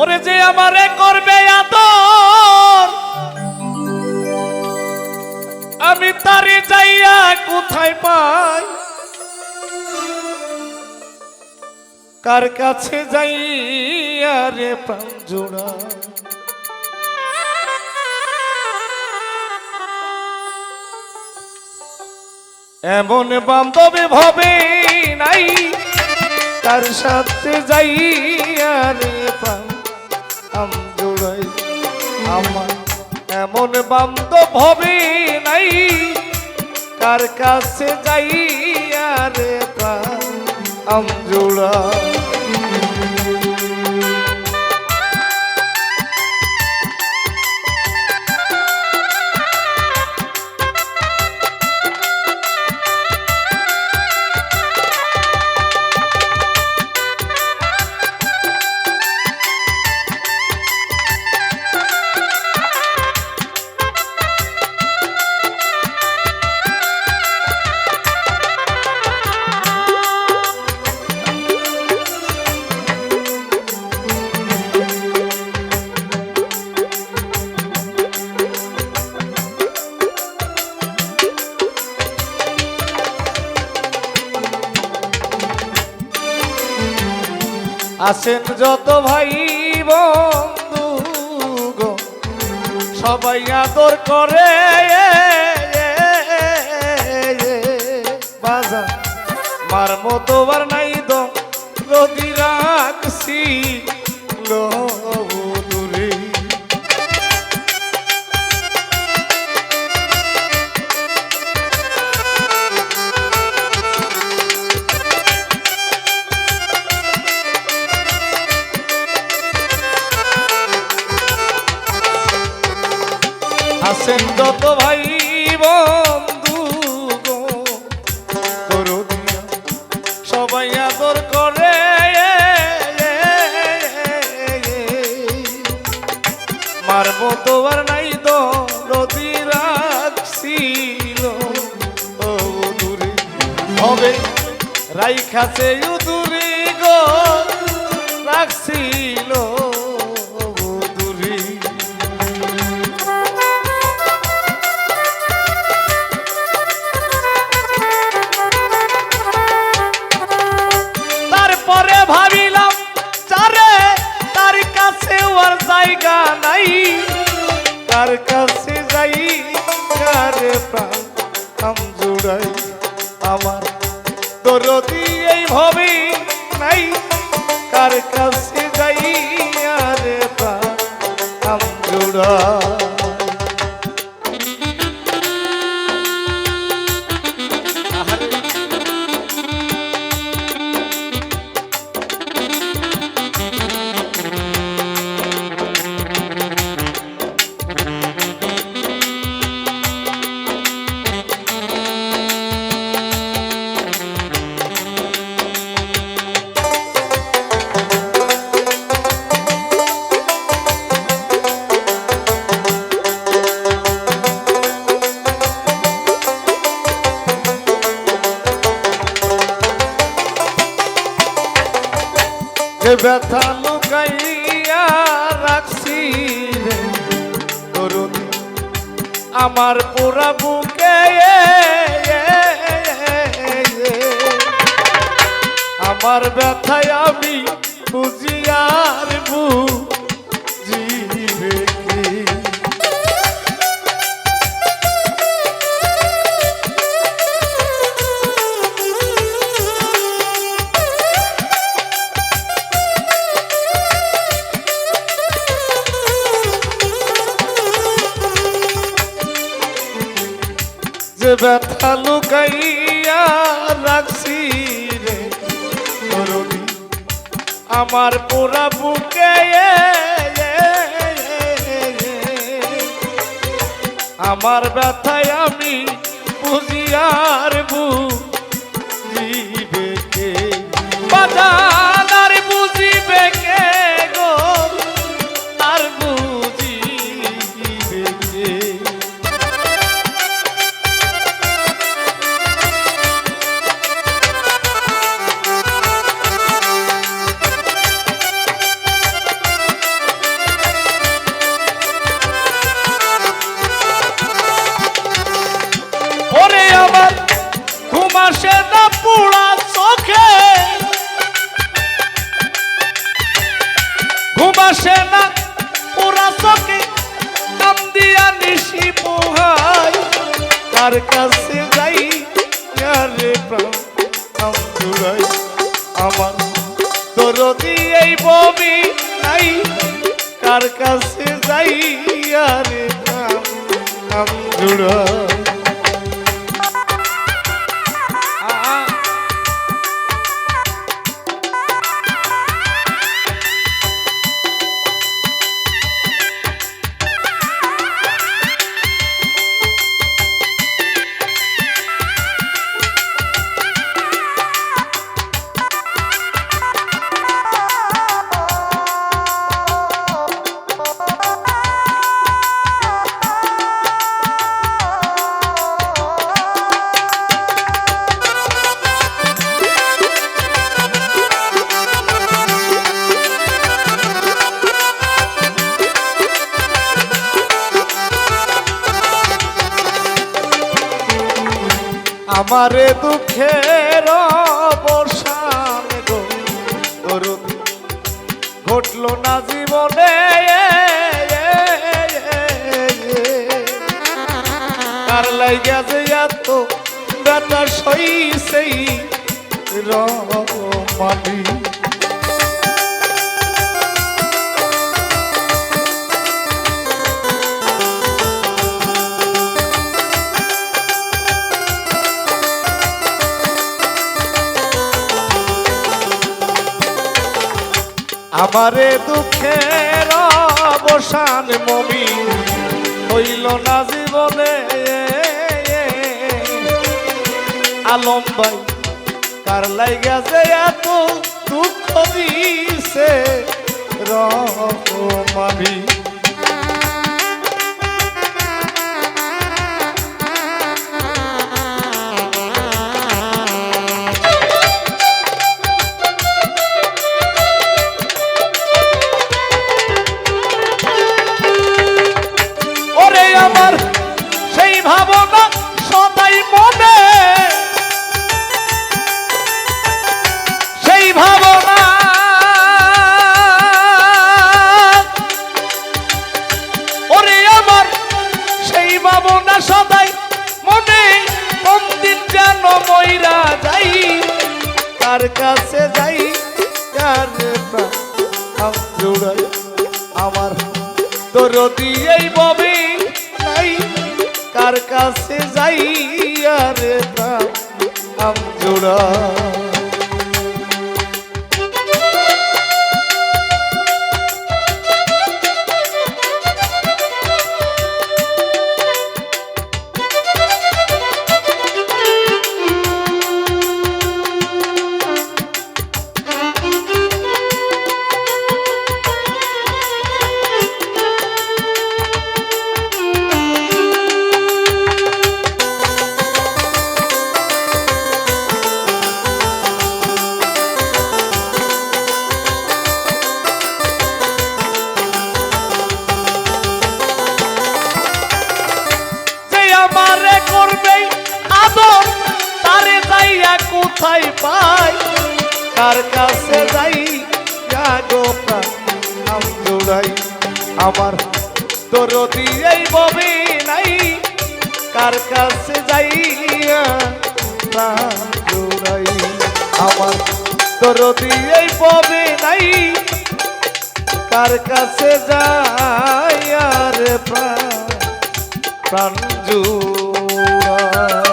ওরে যে আমারে করবে আদর, আমি তারে যাইয়া কোথায় পাই? কার কাছে যাইয়া রে প্রাণ এমন বান্ধবে ভবে নাই তার সাথে যাইয়া রে প্রাণ আম জোড়াই। আমার এমন বান্ধব হবে নাই। কার কাছে যাই আর প্রাণ জোড়া আসেন যত ভাই বন্ধু গো, সবাই আদর করে। বাজা, মার মতো বার নাই দো রদি রাখছি। লো আসেন যত ভাই বন্ধু সবাই আদর করে। মার মতো নাই তো নদী রাখছিল দূরে হবে রাইখাছে তার কাছে যাই কার প্রাণ জুড়াই। আমার দরদি এই ভবি নাই কার কাছে যাই আর প্রাণ জুড়াই। ব্যথা লুকাইয়া রাখছি রে তরুণ আমার পুরা বুকে আমার ব্যথায় আমি বুঝিয়ার আর লুকাইয়া রাখছি রে। রবি আমার পুরা বুকে আমার ব্যথায় আমি বুঝিয়ার আর কার কাছে যাই রে প্রাণ আমার দরদি এই বমি নাই, কার কাছে যাই রে প্রাণ জুড়াই। আমারে দুঃখের অবসান গো দরুদ ঘটলো না জীবনে কার লাইগা যে এত ব্যথা সইছেই রমানি আমারে দুঃখের অবসান মমি হইল না জীবনে। আলম ভাই, কার লাইগা যে এত দুঃখ দিছে? রমানি যাই কার জোড়াই আমার। দরদি এই ববে নাই কার কাছে যাই আর প্রাণ জোড়া কোথায় পাই? কার কাছে যাই? গো প্রাণ জোড়াই। আমার দরদি এই ববে নাই। কার কাছে যাইয়া প্রাণ জোড়াই। আমার দরদি এই ববে নাই। কার কাছে যাই? আর প্রাণ প্রাণ জুড়াই।